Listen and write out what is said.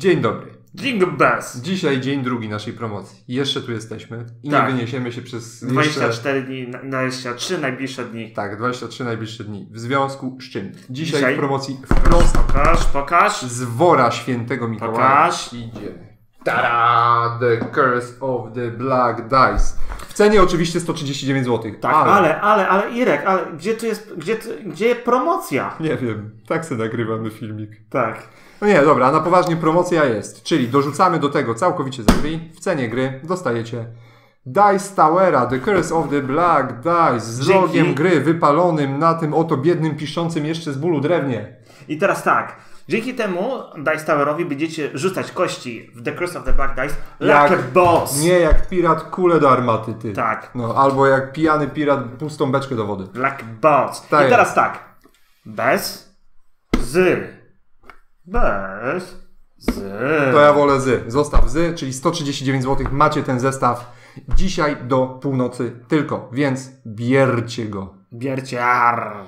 Dzień dobry. Jingle bells. Dzisiaj dzień drugi naszej promocji. Jeszcze tu jesteśmy i Tak. nie wyniesiemy się przez jeszcze... 24 dni, na- 23 najbliższe dni. Tak, 23 najbliższe dni. W związku z czym? Dzisiaj, Dzisiaj? w promocji wprost Pokaż, pokaż. z wora świętego Mikołaja Pokaż. idzie. Tada! The Curse of the Black Dice. Cenie oczywiście 139 zł. Tak, ale, ale, ale Irek, ale gdzie tu jest, gdzie, gdzie promocja? Nie wiem, tak sobie nagrywamy filmik. Tak. No nie, dobra, a na poważnie promocja jest. Czyli dorzucamy do tego całkowicie za free. W cenie gry dostajecie Dice Towera, The Curse of the Black Dice z Dzięki. logiem gry wypalonym na tym oto biednym, piszczącym jeszcze z bólu drewnie. I teraz tak. Dzięki temu Dice Towerowi będziecie rzucać kości w The Curse of the Black Dice Jak- like a boss. Nie jak pirat kulę do armaty, ty. Tak. No, albo jak pijany pirat pustą beczkę do wody. Like a boss. Tak I teraz tak. Bez, z, bez, z. To ja wolę z. Zostaw z, czyli 139 zł. Macie ten zestaw dzisiaj do północy tylko, więc biercie go. Biercie. arr.